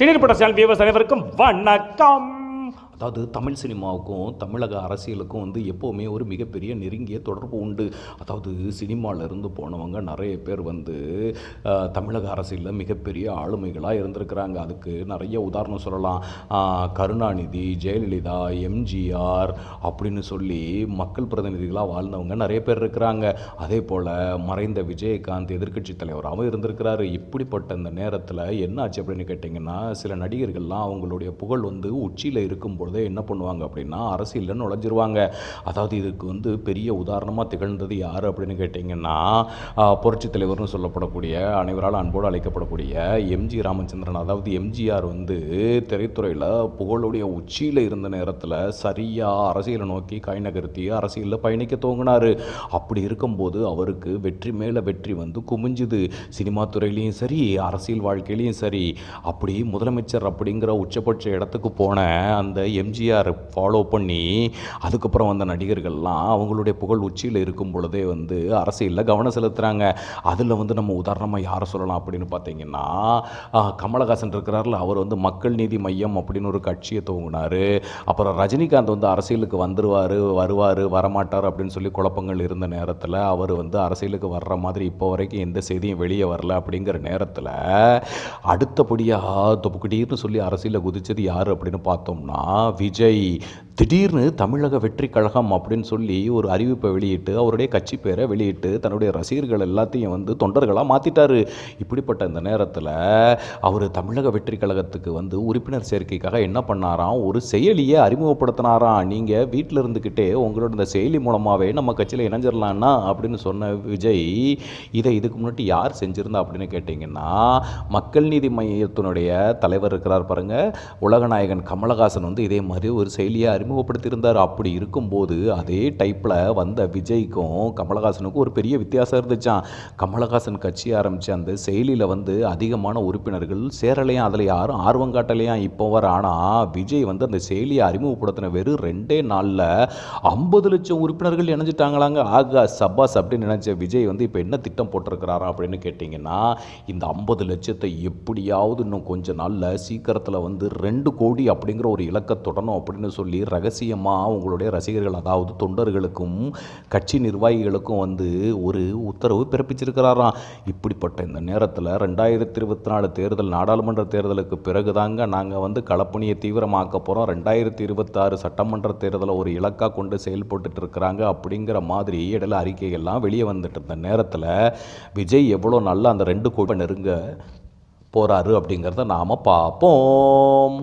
சினிப்பட்ட channel viewers அனைவருக்கும் வணக்கம். அதாவது தமிழ் சினிமாவுக்கும் தமிழக அரசியலுக்கும் வந்து எப்போவுமே ஒரு மிகப்பெரிய நெருங்கிய தொடர்பு உண்டு. அதாவது சினிமாவில் இருந்து போனவங்க நிறைய பேர் வந்து தமிழக அரசியலில் மிகப்பெரிய ஆளுமைகளாக இருந்திருக்கிறாங்க. அதுக்கு நிறைய உதாரணம் சொல்லலாம். கருணாநிதி ஜெயலலிதா எம்ஜிஆர் அப்படின்னு சொல்லி மக்கள் பிரதிநிதிகளாக வாழ்ந்தவங்க நிறைய பேர் இருக்கிறாங்க. அதே போல் மறைந்த விஜயகாந்த் எதிர்க்கட்சி தலைவராகவும் இருந்திருக்கிறாரு. இப்படிப்பட்ட இந்த நேரத்தில் என்ன ஆச்சு அப்படின்னு கேட்டிங்கன்னா சில நடிகர்கள்லாம் அவங்களுடைய புகழ் வந்து உச்சியில் இருக்கும் பொழுதே என்ன பண்ணுவாங்க அப்படின்னா அரசியலில் நுழைஞ்சிருவாங்க. அதாவது இதுக்கு வந்து பெரிய உதாரணமாக திகழ்ந்தது யார் அப்படின்னு கேட்டிங்கன்னா புரட்சி தலைவர்னு சொல்லப்படக்கூடிய அனைவரால் அன்போடு அழைக்கப்படக்கூடிய எம்ஜி ராமச்சந்திரன். அதாவது எம்ஜிஆர் வந்து திரைத்துறையில் புகழுடைய உச்சியில் இருந்த நேரத்தில் சரியாக அரசியலை நோக்கி கை நகர்த்தி அரசியலில் பயணிக்க துவங்கினார். அப்படி இருக்கும்போது அவருக்கு வெற்றி மேலே வெற்றி வந்து குமிஞ்சுது. சினிமா துறையிலையும் சரி அரசியல் வாழ்க்கையிலையும் சரி. அப்படி முதலமைச்சர் அப்படிங்கிற உச்சபட்ச இடத்துக்கு போன அந்த எம்ஜிஆர் ஃபாலோ பண்ணி அதுக்கப்புறம் வந்த நடிகர்கள்லாம் அவங்களுடைய புகழ் உச்சியில் இருக்கும் பொழுதே வந்து அரசியலில் கவனம் செலுத்துகிறாங்க அதில் வந்து நம்ம உதாரணமாக யாரை சொல்லலாம் அப்படின்னு பார்த்தீங்கன்னா கமலஹாசன் இருக்கிறார்ல அவர் வந்து மக்கள் நீதி மையம் அப்படின்னு ஒரு கட்சியை துவங்கினார். அப்புறம் ரஜினிகாந்த் வந்து அரசியலுக்கு வந்துருவார் வருவார் வரமாட்டார் அப்படின்னு சொல்லி குழப்பங்கள் இருந்த நேரத்தில் அவர் வந்து அரசியலுக்கு வர்ற மாதிரி இப்போ வரைக்கும் எந்த செய்தியும் வெளியே வரல அப்படிங்கிற நேரத்தில் அடுத்தபடியாக தொப்புக்கிட்டீர்னு சொல்லி அரசியலில் குதிச்சது யார் அப்படின்னு பார்த்தோம்னா விஜய் திடீர்னு தமிழக வெற்றி கழகம் அப்படின்னு சொல்லி ஒரு அறிவிப்பை வெளியிட்டு அவருடைய கட்சி பேரை வெளியிட்டு தன்னுடைய ரசிகர்கள் எல்லாத்தையும் வந்து தொண்டர்களாக மாற்றிட்டாரு இப்படிப்பட்ட இந்த நேரத்தில் அவர் தமிழக வெற்றி கழகத்துக்கு வந்து உறுப்பினர் சேர்க்கைக்காக என்ன பண்ணாராம்? ஒரு செயலியை அறிமுகப்படுத்தினாராம். நீங்கள் வீட்டில் இருந்துக்கிட்டே உங்களோட இந்த செயலி மூலமாகவே நம்ம கட்சியில் இணைஞ்சிடலான்னா அப்படின்னு சொன்ன விஜய் இதை இதுக்கு முன்னாடி யார் செஞ்சுருந்தா அப்படின்னு கேட்டிங்கன்னா மக்கள் நீதி மையத்தினுடைய தலைவர் இருக்கிறார் பாருங்கள் உலகநாயகன் கமலஹாசன் வந்து இதே மாதிரி ஒரு செயலியை அறிமுகப்படுத்தியிருந்தார். அப்படி இருக்கும்போது அதே டைப்பில் வந்த விஜய்க்கும் கமலஹாசனுக்கும் ஒரு பெரிய வித்தியாசம் இருந்துச்சான் கமலஹாசன் கட்சி ஆரம்பித்த அந்த செயலியில் வந்து அதிகமான உறுப்பினர்கள் சேரலையாம். அதில் யாரும் ஆர்வம் காட்டலையாம். இப்போ வர ஆனால் விஜய் வந்து அந்த செயலியை அறிமுகப்படுத்தின வெறும் ரெண்டே நாளில் ஐம்பது லட்சம் உறுப்பினர்கள் இணைஞ்சிட்டாங்களாங்க. ஆகா சபாஸ் அப்படின்னு நினச்ச விஜய் வந்து இப்போ என்ன திட்டம் போட்டிருக்கிறாரா அப்படின்னு கேட்டிங்கன்னா இந்த ஐம்பது லட்சத்தை எப்படியாவது இன்னும் கொஞ்ச நாளில் சீக்கிரத்தில் வந்து ரெண்டு கோடி அப்படிங்கிற ஒரு இலக்கத்தை தொடணும் அப்படின்னு சொல்லி ரகசியமாக அவங்களுடைய ரசிகர்கள் அதாவது தொண்டர்களுக்கும் கட்சி நிர்வாகிகளுக்கும் வந்து ஒரு உத்தரவு பிறப்பிச்சிருக்கிறாராம் இப்படிப்பட்ட இந்த நேரத்தில் ரெண்டாயிரத்தி இருபத்தி நாலு தேர்தல் நாடாளுமன்ற தேர்தலுக்கு பிறகு தாங்க நாங்கள் வந்து களப்பணியை தீவிரமாக்க போகிறோம் ரெண்டாயிரத்தி இருபத்தாறு சட்டமன்ற தேர்தலை ஒரு இலக்காக கொண்டு செயல்பட்டுட்டு இருக்கிறாங்க அப்படிங்கிற மாதிரி இடையில அறிக்கைகள்லாம் வெளியே வந்துட்டு இருந்த நேரத்தில் விஜய் எவ்வளோ நல்லா அந்த ரெண்டு கோடி நெருங்க போகிறாரு அப்படிங்கிறத நாம் பார்ப்போம்